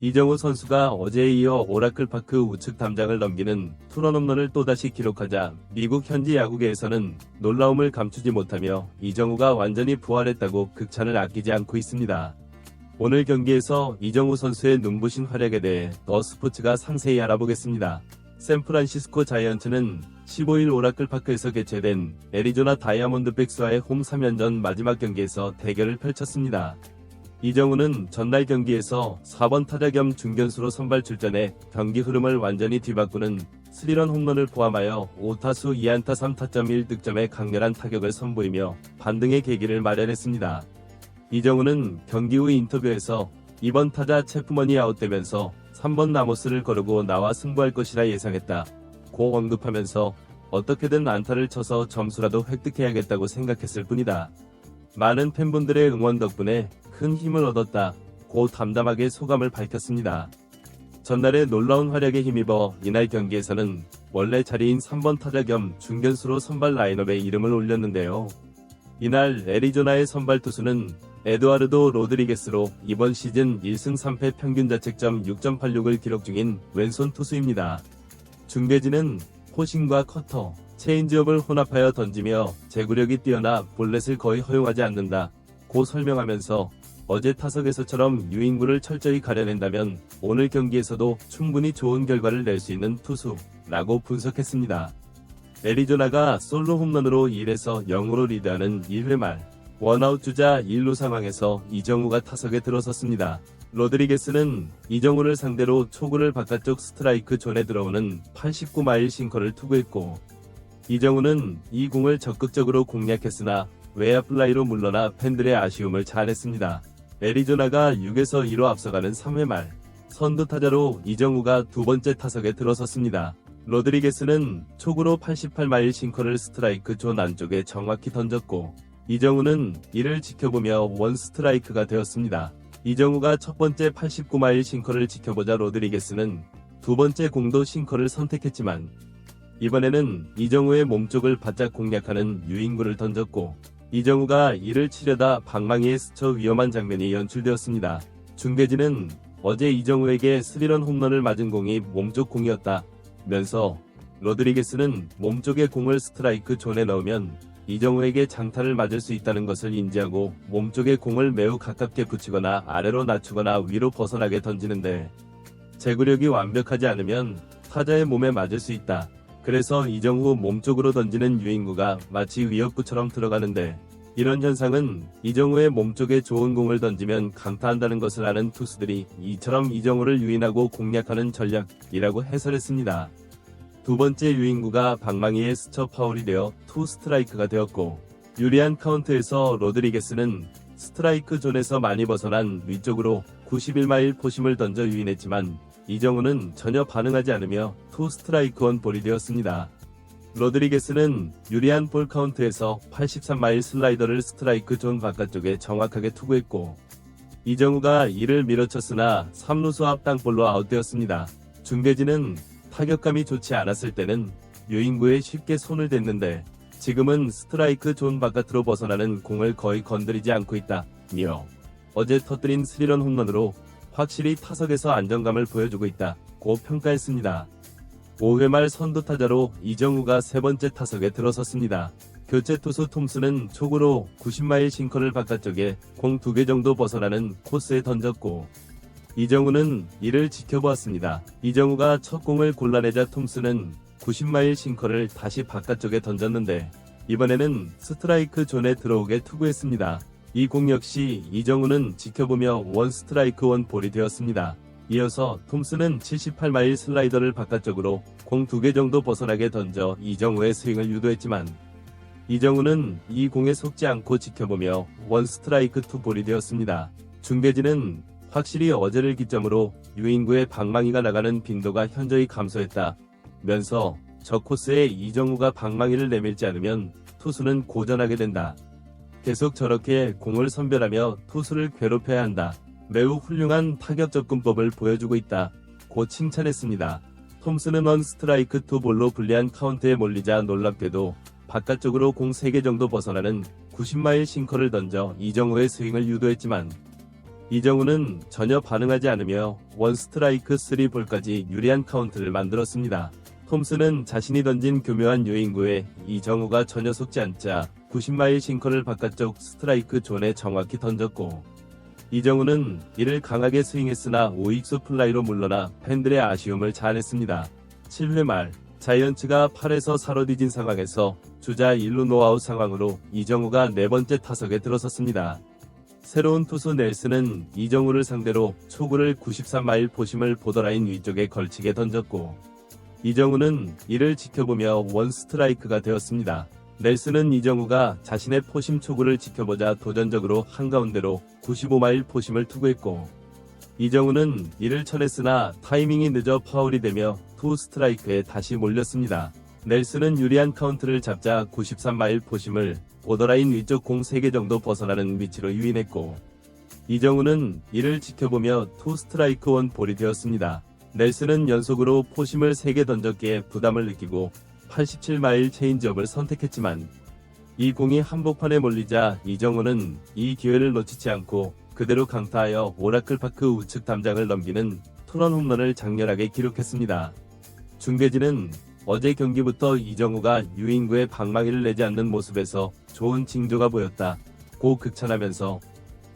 이정우 선수가 어제에 이어 오라클파크 우측 담장을 넘기는 투런 홈런을 또다시 기록하자 미국 현지 야구계에서는 놀라움을 감추지 못하며 이정우가 완전히 부활했다고 극찬을 아끼지 않고 있습니다. 오늘 경기에서 이정우 선수의 눈부신 활약에 대해 더 스포츠가 상세히 알아보겠습니다. 샌프란시스코 자이언츠는 15일 오라클파크에서 개최된 애리조나 다이아몬드백스와의 홈 3연전 마지막 경기에서 대결을 펼쳤습니다. 이정우는 전날 경기에서 4번 타자 겸 중견수로 선발 출전해 경기 흐름을 완전히 뒤바꾸는 스리런 홈런을 포함하여 5타수 2안타 3타점 1득점의 강렬한 타격을 선보이며 반등의 계기를 마련했습니다. 이정우는 경기 후 인터뷰에서 이번 타자 체프먼이 아웃되면서 3번 나모스를 거르고 나와 승부할 것이라 예상했다. 고 언급하면서 어떻게든 안타를 쳐서 점수라도 획득해야겠다고 생각했을 뿐이다. 많은 팬분들의 응원 덕분에 큰 힘을 얻었다. 고 담담하게 소감을 밝혔습니다. 전날의 놀라운 활약에 힘입어 이날 경기에서는 원래 자리인 3번 타자 겸 중견수로 선발 라인업에 이름을 올렸는데요. 이날 애리조나의 선발 투수는 에드와르도 로드리게스로 이번 시즌 1승 3패 평균 자책점 6.86을 기록 중인 왼손 투수입니다. 중대지는 포싱과 커터, 체인지업을 혼합하여 던지며 제구력이 뛰어나 볼넷을 거의 허용하지 않는다. 고 설명하면서 어제 타석에서처럼 유인구를 철저히 가려낸다면 오늘 경기에서도 충분히 좋은 결과를 낼 수 있는 투수라고 분석했습니다. 애리조나가 솔로 홈런으로 1에서 0으로 리드하는 1회 말 원아웃 주자 1루 상황에서 이정우가 타석에 들어섰습니다. 로드리게스는 이정우를 상대로 초구를 바깥쪽 스트라이크 존에 들어오는 89마일 싱커를 투구했고 이정우는 이 공을 적극적으로 공략했으나 외야 플라이로 물러나 팬들의 아쉬움을 잘했습니다. 애리조나가 6에서 2로 앞서가는 3회 말 선두 타자로 이정우가 두 번째 타석에 들어섰습니다. 로드리게스는 초구로 88마일 싱커를 스트라이크 존 안쪽에 정확히 던졌고 이정우는 이를 지켜보며 원 스트라이크가 되었습니다. 이정우가 첫 번째 89마일 싱커를 지켜보자 로드리게스는 두 번째 공도 싱커를 선택했지만 이번에는 이정우의 몸쪽을 바짝 공략하는 유인구를 던졌고 이정우가 이를 치려다 방망이에 스쳐 위험한 장면이 연출되었습니다. 중대지는 어제 이정우에게 스리런 홈런을 맞은 공이 몸쪽 공이었다. 면서 로드리게스는 몸쪽의 공을 스트라이크 존에 넣으면 이정우에게 장타를 맞을 수 있다는 것을 인지하고 몸쪽의 공을 매우 가깝게 붙이거나 아래로 낮추거나 위로 벗어나게 던지는데 제구력이 완벽하지 않으면 타자의 몸에 맞을 수 있다. 그래서 이정후 몸쪽으로 던지는 유인구가 마치 위협구처럼 들어가는데 이런 현상은 이정후의 몸쪽에 좋은 공을 던지면 강타한다는 것을 아는 투수들이 이처럼 이정후를 유인하고 공략하는 전략이라고 해설했습니다. 두 번째 유인구가 방망이에 스쳐 파울이 되어 투 스트라이크가 되었고 유리한 카운트에서 로드리게스는 스트라이크 존에서 많이 벗어난 위쪽으로 91마일 포심을 던져 유인했지만 이정우는 전혀 반응하지 않으며 투 스트라이크 원 볼이 되었습니다. 로드리게스는 유리한 볼 카운트에서 83마일 슬라이더를 스트라이크 존 바깥쪽에 정확하게 투구했고 이정우가 이를 밀어쳤으나 3루수 앞 땅볼로 아웃되었습니다. 중대지는 타격감이 좋지 않았을 때는 유인구에 쉽게 손을 댔는데 지금은 스트라이크 존 바깥으로 벗어나는 공을 거의 건드리지 않고 있다 며 어제 터뜨린 스리런 홈런으로 확실히 타석에서 안정감을 보여주고 있다 고 평가했습니다. 5회 말 선두 타자로 이정우가 세 번째 타석에 들어섰습니다. 교체 투수 톰스는 초구로 90마일 싱커를 바깥쪽에 공두개 정도 벗어나는 코스에 던졌고 이정우는 이를 지켜보았습니다. 이정우가 첫 공을 골라내자 톰스는 90마일 싱커를 다시 바깥쪽에 던졌는데 이번에는 스트라이크 존에 들어오게 투구했습니다. 이 공 역시 이정우는 지켜보며 원 스트라이크 원 볼이 되었습니다. 이어서 톰스는 78마일 슬라이더를 바깥쪽으로 공 두 개 정도 벗어나게 던져 이정우의 스윙을 유도했지만 이정우는 이 공에 속지 않고 지켜보며 원 스트라이크 투 볼이 되었습니다. 중대지는 확실히 어제를 기점으로 유인구의 방망이가 나가는 빈도가 현저히 감소했다. 면서 저 코스에 이정우가 방망이를 내밀지 않으면 투수는 고전하게 된다. 계속 저렇게 공을 선별하며 투수를 괴롭혀야 한다. 매우 훌륭한 타격 접근법을 보여주고 있다. 고 칭찬했습니다. 톰스는 원 스트라이크 투 볼로 불리한 카운트에 몰리자 놀랍게도 바깥쪽으로 공 3개 정도 벗어나는 90마일 싱커를 던져 이정우의 스윙을 유도했지만 이정우는 전혀 반응하지 않으며 원 스트라이크 3볼까지 유리한 카운트를 만들었습니다. 톰스는 자신이 던진 교묘한 유인구에 이정우가 전혀 속지 않자 90마일 싱커를 바깥쪽 스트라이크 존에 정확히 던졌고 이정우는 이를 강하게 스윙했으나 오익수 플라이로 물러나 팬들의 아쉬움을 자아냈습니다. 7회 말 자이언츠가 8에서 4로 뒤진 상황에서 주자 1루 노아웃 상황으로 이정우가 네 번째 타석에 들어섰습니다. 새로운 투수 넬슨은 이정우를 상대로 초구를 93마일 포심을 보더라인 위쪽에 걸치게 던졌고 이정우는 이를 지켜보며 원 스트라이크가 되었습니다. 넬슨은 이정우가 자신의 포심 초구를 지켜보자 도전적으로 한가운데로 95마일 포심을 투구했고 이정우는 이를 쳐냈으나 타이밍이 늦어 파울이 되며 투 스트라이크에 다시 몰렸습니다. 넬슨은 유리한 카운트를 잡자 93마일 포심을 보더라인 위쪽 공 3개 정도 벗어나는 위치로 유인했고 이정우는 이를 지켜보며 투 스트라이크 원 볼이 되었습니다. 넬슨은 연속으로 포심을 3개 던졌기에 부담을 느끼고 87마일 체인지업을 선택했지만 이 공이 한복판에 몰리자 이정우는 이 기회를 놓치지 않고 그대로 강타하여 오라클파크 우측 담장을 넘기는 투런 홈런을 장렬하게 기록했습니다. 중계진은 어제 경기부터 이정우가 유인구에 방망이를 내지 않는 모습에서 좋은 징조가 보였다. 고 극찬하면서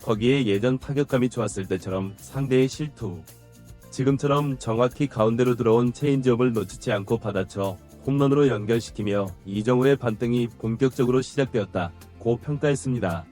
거기에 예전 타격감이 좋았을 때처럼 상대의 실투, 지금처럼 정확히 가운데로 들어온 체인지업을 놓치지 않고 받아쳐 홈런으로 연결시키며 이정우의 반등이 본격적으로 시작되었다. 고 평가했습니다.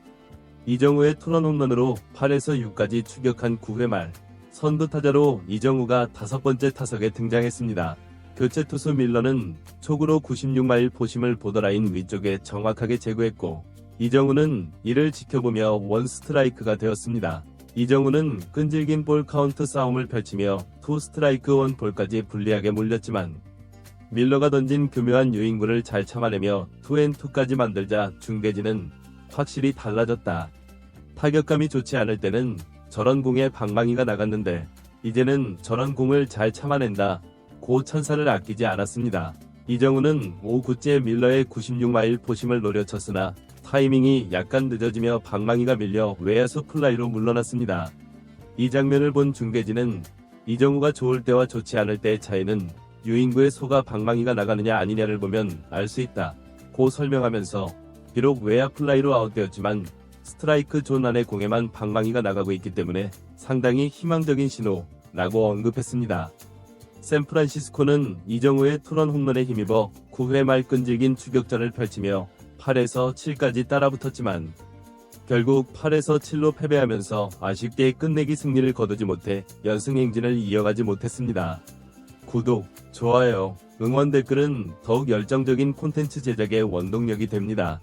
이정우의 투런 홈런으로 8에서 6까지 추격한 9회 말 선두 타자로 이정우가 다섯 번째 타석에 등장했습니다. 교체 투수 밀러는 초구로 96마일 포심을 보더라인 위쪽에 정확하게 제구했고 이정우는 이를 지켜보며 원 스트라이크가 되었습니다. 이정우는 끈질긴 볼 카운트 싸움을 펼치며 투 스트라이크 원 볼까지 불리하게 몰렸지만 밀러가 던진 교묘한 유인구를 잘 참아내며 투앤투까지 만들자 중대진은 확실히 달라졌다. 타격감이 좋지 않을 때는 저런 공에 방망이가 나갔는데 이제는 저런 공을 잘 참아낸다. 고 천사를 아끼지 않았습니다. 이정우는 5구째 밀러의 96마일 포심을 노려쳤으나 타이밍이 약간 늦어지며 방망이가 밀려 외야수 플라이로 물러났습니다. 이 장면을 본 중계진은 이정우가 좋을 때와 좋지 않을 때의 차이는 유인구의 소가 방망이가 나가느냐 아니냐를 보면 알 수 있다. 고 설명하면서 비록 외야 플라이로 아웃되었지만 스트라이크 존 안의 공에만 방망이가 나가고 있기 때문에 상당히 희망적인 신호라고 언급했습니다. 샌프란시스코는 이정우의 투런 홈런에 힘입어 9회 말 끈질긴 추격전을 펼치며 8에서 7까지 따라붙었지만 결국 8에서 7로 패배하면서 아쉽게 끝내기 승리를 거두지 못해 연승 행진을 이어가지 못했습니다. 구독, 좋아요, 응원 댓글은 더욱 열정적인 콘텐츠 제작의 원동력이 됩니다.